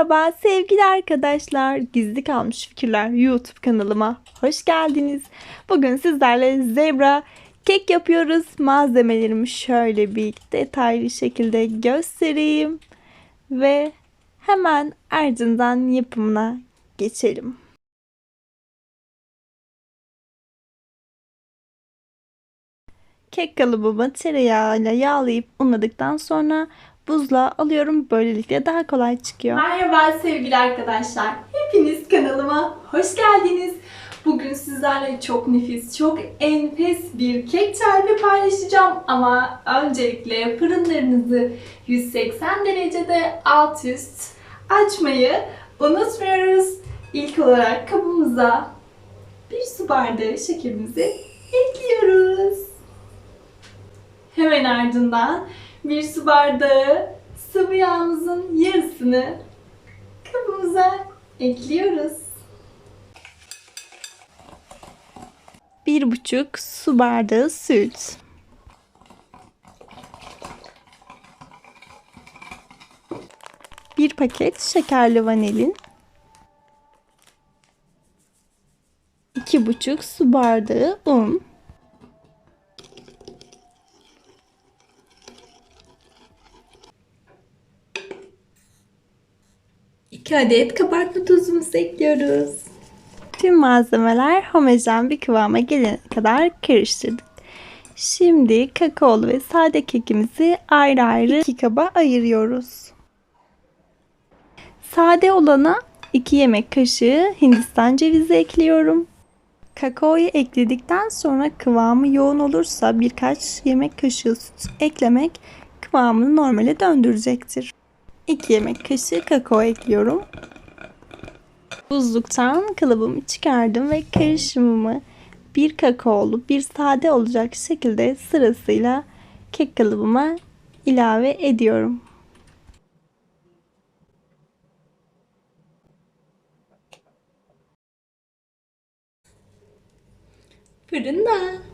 Merhaba sevgili arkadaşlar. Gizli kalmış fikirler YouTube kanalıma hoş geldiniz. Bugün sizlerle zebra kek yapıyoruz. Malzemelerimi şöyle bir detaylı şekilde göstereyim ve hemen ardından yapımına geçelim. Kek kalıbımı tereyağıyla yağlayıp unladıktan sonra buzluğa alıyorum. Böylelikle daha kolay çıkıyor. Merhaba sevgili arkadaşlar. Hepiniz kanalıma hoş geldiniz. Bugün sizlerle çok nefis, çok enfes bir kek tarifi paylaşacağım. Ama öncelikle fırınlarınızı 180 derecede alt üst açmayı unutmuyoruz. İlk olarak kabımıza bir su bardağı şekerimizi ekliyoruz. Hemen ardından bir su bardağı sıvı yağımızın yarısını kabımıza ekliyoruz. Bir buçuk su bardağı süt. Bir paket şekerli vanilin. iki buçuk su bardağı un. 2 adet kabartma tozumuzu ekliyoruz. Tüm malzemeler homojen bir kıvama gelene kadar karıştırdık. Şimdi kakaolu ve sade kekimizi ayrı ayrı iki kaba ayırıyoruz. Sade olana 2 yemek kaşığı hindistan cevizi ekliyorum. Kakaoyu ekledikten sonra kıvamı yoğun olursa birkaç yemek kaşığı süt eklemek kıvamını normale döndürecektir. 2 yemek kaşığı kakao ekliyorum. Buzluktan kalıbımı çıkardım ve karışımımı bir kakaolu, bir sade olacak şekilde sırasıyla kek kalıbıma ilave ediyorum. Fırında.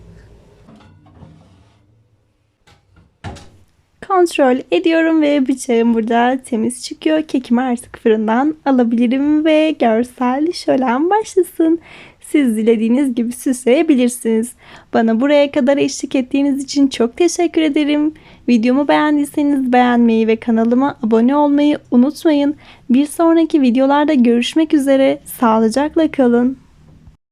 Kontrol ediyorum ve bıçağım burada temiz çıkıyor. Kekimi artık fırından alabilirim ve görsel şölen başlasın. Siz dilediğiniz gibi süsleyebilirsiniz. Bana buraya kadar eşlik ettiğiniz için çok teşekkür ederim. Videomu beğendiyseniz beğenmeyi ve kanalıma abone olmayı unutmayın. Bir sonraki videolarda görüşmek üzere. Sağlıcakla kalın.